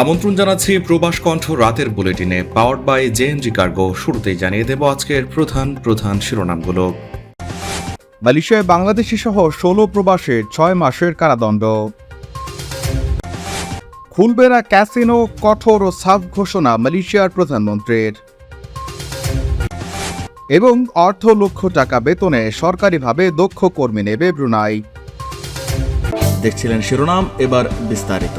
আমন্ত্রণ জানাচ্ছি প্রবাস কণ্ঠ রাতের বুলেটিনে পাওয়ার্ড বাই জেএনজি কার্গো শুরুতেই জানিয়ে দেব আজকের প্রধান প্রধান শিরোনামগুলো। মালয়েশিয়ায় বাংলাদেশি সহ ষোলো প্রবাসের ছয় মাসের কারাদণ্ড। খুলবে না ক্যাসিনো কঠোর ও সাফ ঘোষণা মালয়েশিয়ার প্রধানমন্ত্রীর। এবং অর্ধ লক্ষ টাকা বেতনে সরকারিভাবে দক্ষ কর্মী নেবে ব্রুনাই। দেখছিলেন শিরোনাম এবার বিস্তারিত।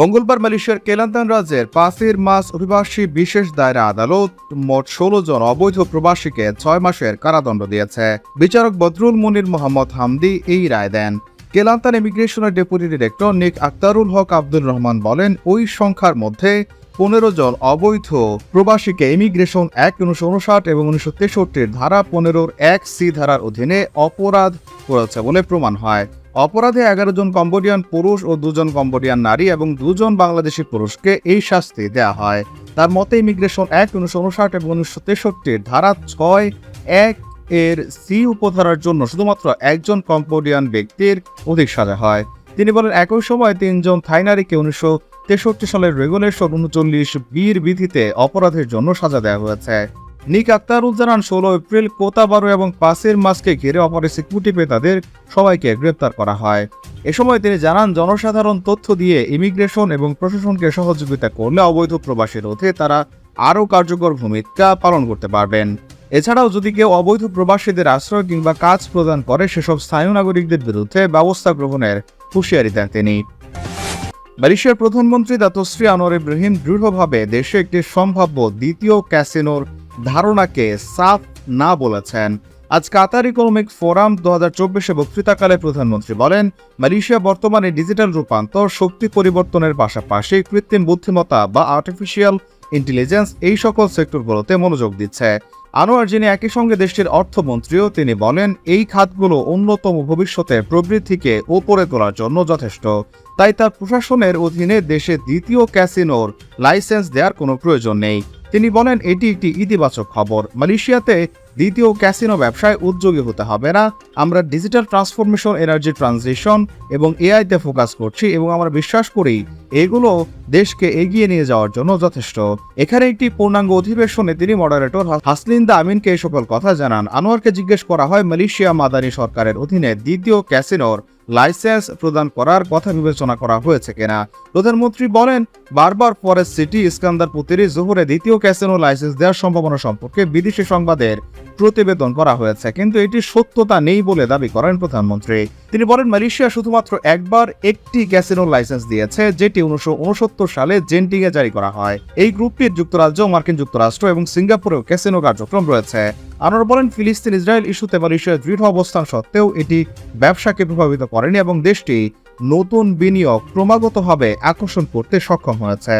মঙ্গলবার মালয়েশিয়ার কেলান্তান রাজ্যের পাসির মাস অভিবাসী বিশেষ দায়রা আদালত মোট ষোলো জন অবৈধ প্রবাসীকে ছয় মাসের কারাদণ্ড দিয়েছে। বিচারক বদরুল মুনির মোহাম্মদ হামদি এই রায় দেন। কেলান্তান ইমিগ্রেশনের deputy director Nik Akhtarul Haq Abdul Rahman বলেন, ওই সংখ্যার মধ্যে পনেরো জন অবৈধ প্রবাসীকে ইমিগ্রেশন এক উনিশশো উনষাট এবং উনিশশো তেষট্টির ধারা পনেরোর এক সি ধারার অধীনে অপরাধ করেছে বলে প্রমাণ হয়। অপরাধে এগারো জন কম্বোডিয়ান পুরুষ ও দুজন কম্বোডিয়ান নারী এবং দুজন বাংলাদেশি পুরুষকে এই শাস্তি দেয়া হয়। তার মতে ইমিগ্রেশন এক উনিশশো উনষাট এবং উনিশশো তেষট্টির ধারা ছয় এক এর সি উপধারার জন্য শুধুমাত্র একজন কম্বোডিয়ান ব্যক্তির অধিক সাজা হয়। তিনি বলেন, একই সময় তিনজন থাই নারীকে উনিশশো তেষট্টি সালের রেগুলেশন উনচল্লিশ বীর বিধিতে অপরাধের জন্য সাজা দেওয়া হয়েছে। নিক আক্তারুল জানান ষোলো এপ্রিল কোতাবারো এবং পাশের মাসকে ঘিরে অপরে সিকিউরিটি পেয়ে তাদের সবাইকে গ্রেপ্তার করা হয়। এ সময় তিনি জানান, জনসাধারণ তথ্য দিয়ে ইমিগ্রেশন এবং প্রশাসনকে সহযোগিতা করলে অবৈধ প্রবাসী রোধে তারা আরও কার্যকর ভূমিকা পালন করতে পারবেন। এছাড়াও যদি কেউ অবৈধ প্রবাসীদের আশ্রয় কিংবা কাজ প্রদান করে, সেসব স্থানীয় নাগরিকদের বিরুদ্ধে ব্যবস্থা গ্রহণের হুঁশিয়ারি দেন তিনি। মালয়েশিয়ার প্রধানমন্ত্রী দাতশ্রী আনোয়ার ইব্রাহিম দৃঢ়ভাবে দেশে একটি সম্ভাব্য দ্বিতীয় ক্যাসিনোর ধারণাকে সাফ না বলেছেন। আজ কাতার ইকোনমিক ফোরাম দু হাজার চব্বিশে বক্তৃতাকালে প্রধানমন্ত্রী বলেন, মালয়েশিয়া বর্তমানে ডিজিটাল রূপান্তর, শক্তি পরিবর্তনের পাশাপাশি কৃত্রিম বুদ্ধিমত্তা বা আর্টিফিশিয়াল ইন্টেলিজেন্স এই সকল সেক্টরগুলোতে মনোযোগ দিচ্ছে। আনোয়ার, যিনি একই সঙ্গে দেশটির অর্থমন্ত্রীও, তিনি বলেন, এই খাতগুলো অন্যতম ভবিষ্যতে প্রবৃদ্ধিকে ওপরে তোলার জন্য যথেষ্ট। তাই তার প্রশাসনের অধীনে দেশে দ্বিতীয় ক্যাসিনোর লাইসেন্স দেওয়ার কোনো প্রয়োজন নেই। তিনি বলেন, এটি একটি ইতিবাচক খবর। মালয়েশিয়াতে দ্বিতীয় ক্যাসিনো ব্যবসায় উদ্যোগী হতে হবে না। আমরা ডিজিটাল ট্রান্সফরমেশন এনার্জি ট্রানজিশন এবং এআইতে ফোকাস করছি এবং আমরা বিশ্বাস করি এগুলো দেশকে এগিয়ে নিয়ে যাওয়ার জন্য যথেষ্ট। এখানে একটি পূর্ণাঙ্গ অধিবেশনে তিনি মডারেটর হাসলিন্দা আমিনকে এই সকল কথা জানান। আনোয়ারকে জিজ্ঞেস করা হয়, মালয়েশিয়া মাদানী সরকারের অধীনে দ্বিতীয় ক্যাসিনোর লাইসেন্স প্রদান করার কথা বিবেচনা করা হয়েছে কিনা। প্রধানমন্ত্রী বলেন, বারবার ফরেস্ট সিটি ইস্কান্দার পুতিরি জোহরে দ্বিতীয় ক্যাসিনো লাইসেন্স দেওয়ার সম্ভাবনা সম্পর্কে বিদেশি সংবাদের প্রতিবেদন করা হয়েছে, কিন্তু এটি সত্যতা নেই বলে দাবি করেন প্রধানমন্ত্রী। তিনি বলেন, মালয়েশিয়া শুধুমাত্র একবার একটি ক্যাসিনো লাইসেন্স দিয়েছে, যেটি উনিশশো উনসত্তর সালে জেন্টিংয়ে জারি করা হয়। এই গ্রুপটির যুক্তরাজ্য, মার্কিন যুক্তরাষ্ট্র এবং সিঙ্গাপুরেও ক্যাসিনো কার্যক্রম রয়েছে। আনোয়ার বলেন, ফিলিস্তিন, ইসরায়েল ইস্যুতে মালয়েশিয়ার দৃঢ় অবস্থান সত্ত্বেও এটি ব্যবসাকে প্রভাবিত করেনি এবং দেশটি নতুন বিনিয়োগ ক্রমাগতভাবে আকর্ষণ করতে সক্ষম হয়েছে।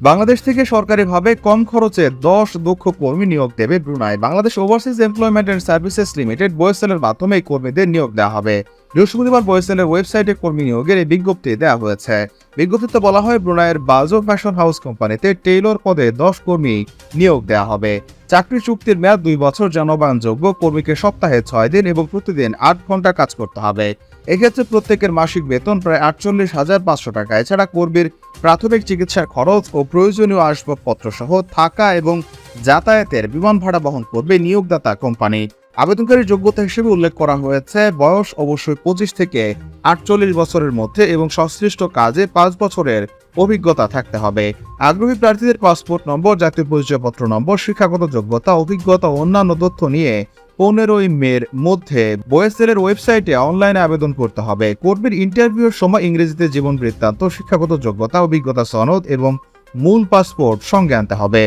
বাংলাদেশ থেকে সরকারিভাবে কম খরচে দশ দক্ষ কর্মী নিয়োগ দেবে Brunei. Bangladesh Overseas Employment and Services Limited বয়েসেলের মাধ্যমে এই কর্মীদের নিয়োগ দেওয়া হবে। বৃহস্পতিবার বয়েসেলের ওয়েবসাইটে কর্মী নিয়োগের এই বিজ্ঞপ্তি দেওয়া হয়েছে। বিজ্ঞপ্তিতে বলা হয়, ব্রুনাইয়ের বাজো ফ্যাশন হাউস কোম্পানিতে টেইলর পদে দশ কর্মী নিয়োগ দেওয়া হবে। চাকরি চুক্তির মেয়াদ দুই বছর জনবায়নযোগ্য কর্মীকে সপ্তাহে ছয় দিন এবং প্রতিদিন আট ঘণ্টা কাজ করতে হবে। এক্ষেত্রে প্রত্যেকের মাসিক বেতন প্রায় আটচল্লিশ হাজার পাঁচশো টাকা। এছাড়া কর্মীর প্রাথমিক চিকিৎসার খরচ ও প্রয়োজনীয় আসবাবপত্র সহ থাকা এবং যাতায়াতের বিমান ভাড়া বহন করবে নিয়োগদাতা কোম্পানি। আবেদনকারীর যোগ্যতা হিসেবে উল্লেখ করা হয়েছে, বয়স অবশ্যই পঁচিশ থেকে আটচল্লিশ বছরের মধ্যে এবং সংশ্লিষ্ট কাজে পাঁচ বছরের অভিজ্ঞতা থাকতে হবে। আগ্রহী প্রার্থীদের পাসপোর্ট নম্বর, জাতীয় পরিচয়পত্র নম্বর, শিক্ষাগত যোগ্যতা, অভিজ্ঞতা অন্যান্য তথ্য নিয়ে পনেরোই মের মধ্যে বয়েসেলের ওয়েবসাইটে অনলাইনে আবেদন করতে হবে। কর্মীর ইন্টারভিউর সময় ইংরেজিতে জীবন বৃত্তান্ত, শিক্ষাগত যোগ্যতা, অভিজ্ঞতা সনদ এবং মূল পাসপোর্ট সঙ্গে আনতে হবে।